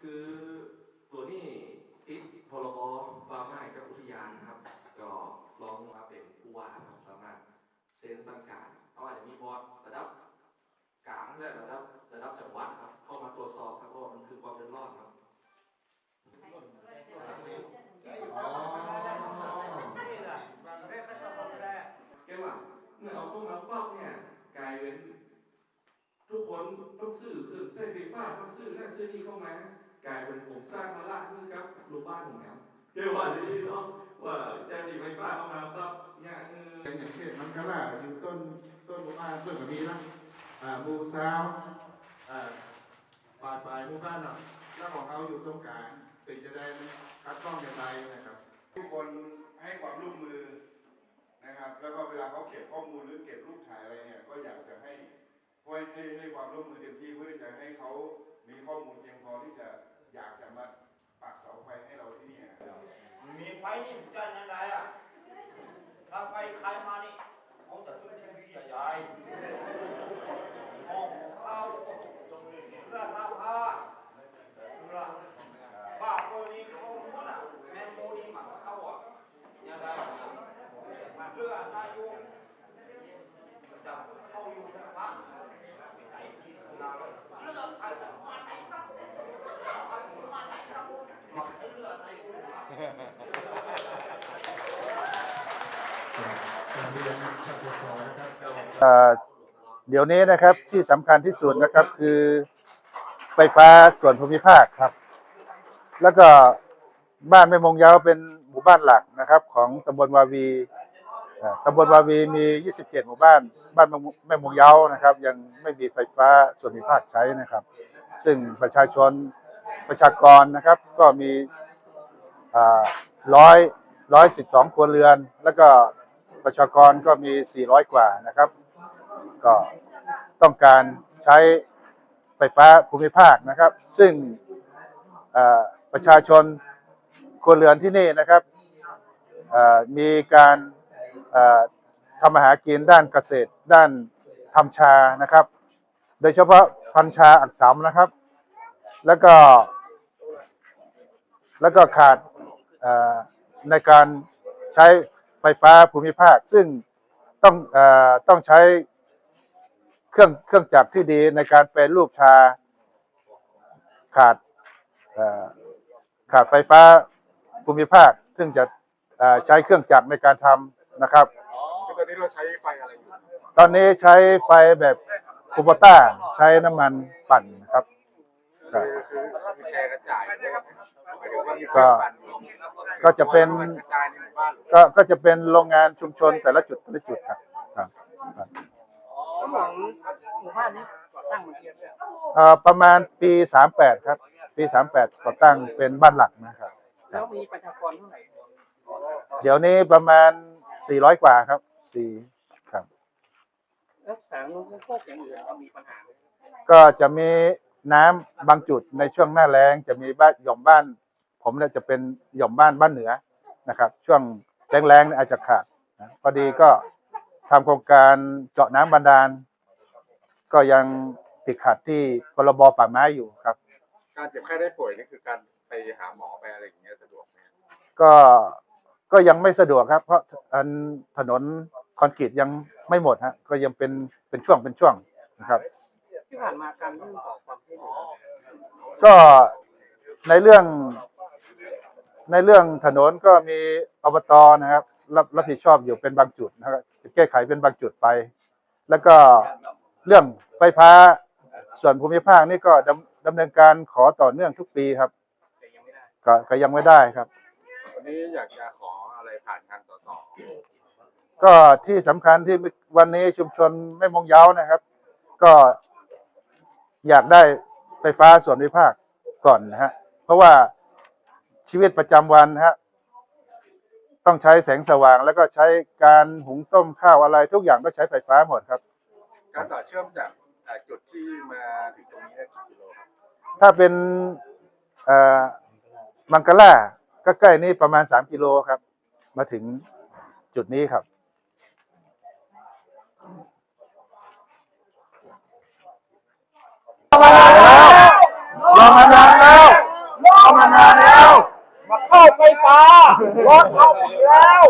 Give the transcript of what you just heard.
คือตัวนี้ติดพรบป่าไม้กับอุทยานนะครับ ก็ลองมาเป็นผู้ว่าครับสามารถเซ็นสั่งการเอาอาจจะมีบอร์ดระดับกลางและระดับระดับจังหวัดครับ เข้ามาตรวจสอบครับเพราะว่ามันคือความเดือดร้อนครับอ๋อแกว่าเมื่อเอาเข้ามาปั๊บเนี่ยกลายเป็นทุกคนต้องซื้อเครื่องใช้ไฟฟ้าต้องซื้อนั่นซื้อนี่เข้ามากลายเป็นผมสร้างมาละนี่ครับลูกบ้านผมแล้วแกว่าจะดีเนาะว่าจะมีไฟฟ้าเข้ามาปั๊บเนี่ยเอออย่างเช่นมันกะล่าอยู่ต้นต้นหมู่บ้านต้นแบบนี้นะอ่าหมู่ซาวอ่าปลายปลายหมู่บ้านเนาะแล้วของเราอยู่ตรงกลางเป็นจะได้คัดกล้องอย่างไรนะครับ ทุกคนให้ความร่วมมือ ให้ให้ให้ความร่วมมือเต็มที่เพื่อที่จะให้เขามีข้อมูลเพียงพอที่จะอยากจะมาปักเสาไฟให้เราที่นี่นะครับ มีไฟนี่มันจะยังไงอะ ถ้าไฟใครมานี่เขาจะซื้อทีวีใหญ่ๆห้องเข้าเสื้อผ้าผ้าเสื้อผ้าตัวนี้เขาหมดอะแมงมุมนี่มันเข้าอะยังไงมันเลือดอายุจะเข้าอยู่ในพระใจกินนาเลยเลือดใครจะมาไหนครับมาไหนครับมาให้เลือดในอุ้ม เดี๋ยวนี้นะครับที่สำคัญที่สุดนะครับคือไฟฟ้าส่วนภูมิภาคครับ แล้วก็บ้านแม่มงยาวเป็นหมู่บ้านหลักนะครับ ของตำบลวาวีตำบลวาวีมี 27 หมู่บ้าน บ้านแม่มงม่มงเยาวนะครับ ยังไม่มีไฟฟ้าส่วนภูมิภาคใช้นะครับ ซึ่งประชาชนประชากรนะครับ ก็มีร้อยร้อยสิบสองครัวเรือน แล้วก็ ประชากรก็มี 400 กว่านะครับ ก็ต้องการใช้ไฟฟ้าภูมิภาคนะครับ ซึ่งประชาชนครัวเรือนที่นี่นะครับมีการทำมาหากินด้านเกษตร ด้านทำชานะครับ โดยเฉพาะพันชาอักษรนะครับ แล้วก็ แล้วก็ขาดในการใช้ ไฟฟ้าภูมิภาค ซึ่งต้องเอ่อต้องใช้เครื่องเครื่องจักรที่ดีในการแปรรูปชาขาดเอ่อขาดไฟฟ้าภูมิภาค ซึ่งจะเอ่อใช้เครื่องจักรในการทำนะครับตอนนี้เราใช้ไฟอะไรอยู่ตอนนี้ใช้ไฟแบบคูโบต้าใช้น้ำมันปั่นนะครับคคืรับอคือคือแชร์กระจายด้วยไหมหมายถึงว่ามีเครื่องปั่นก็จะเป็น กระจายในหมู่บ้านหรือก็ก็จะเป็นโรงงานชุมชนแต่ละจุดแต่ละจุดครับครับครับสมองหมู่บ้านนี้ก่อตั้งมากี่ปีเอ่อประมาณปี 38 ครับ ปี 38ก่อตั้งเป็นบ้านหลักนะครับ แล้วมีประชากรเท่าไหร่เดี๋ยวนี้ประมาณ 400 กว่าครับ4ครับ แล้วสารนุโภคอย่างอื่นก็มีปัญหาไหมก็จะมีน้ำบางจุดในช่วงหน้าแล้งจะมีบ้านหย่อมบ้าน ผมเนี่ยจะเป็นหย่อมบ้านบ้านเหนือนะครับ ช่วง แรงๆเนี่ยอาจจะขาดนะพอดีก็ทำโครงการเจาะน้ำบาดาล ก็ยังติดขัดที่พรบป่าไม้อยู่ครับ การเจ็บไข้ได้ป่วยนี่คือการไปหาหมอไปอะไรอย่างเงี้ยสะดวกไหมก็ก็ยังไม่สะดวกครับ เพราะอันถนนคอนกรีตยังไม่หมดฮะก็ยังเป็นเป็นช่วงเป็นช่วงนะครับ ที่ผ่านมาการยื่นขอความช่วยเหลือก็ในเรื่อง ในเรื่องถนนก็มีอบตนะครับรับรับผิดชอบอยู่เป็นบางจุดนะครับจะแก้ไขเป็นบางจุดไป แล้วก็เรื่องไฟฟ้าส่วนภูมิภาคนี่ก็ดำดำเนินการขอต่อเนื่องทุกปีครับแต่ยังไม่ได้ก็ก็ยังไม่ได้ครับ วันนี้อยากจะขออะไรผ่านทางสสก็ที่สำคัญที่วันนี้ชุมชนแม่มงเยาวนะครับ ก็อยากได้ไฟฟ้าส่วนภูมิภาคก่อนนะฮะเพราะว่า ชีวิตประจำวันนะฮะต้องใช้แสงสว่าง แล้วก็ใช้การหุงต้มข้าวอะไรทุกอย่างก็ใช้ไฟฟ้าหมดครับ การต่อเชื่อมจากเอ่อจุดที่มาถึงตรงนี้ได้กี่กิโลครับถ้าเป็นเอ่อมังกล่าก็ใกล้นี่ประมาณสามกิโลครับ มาถึงจุดนี้ครับรอมานานแล้ว ฟ้ารถเข้าอีกแล้ว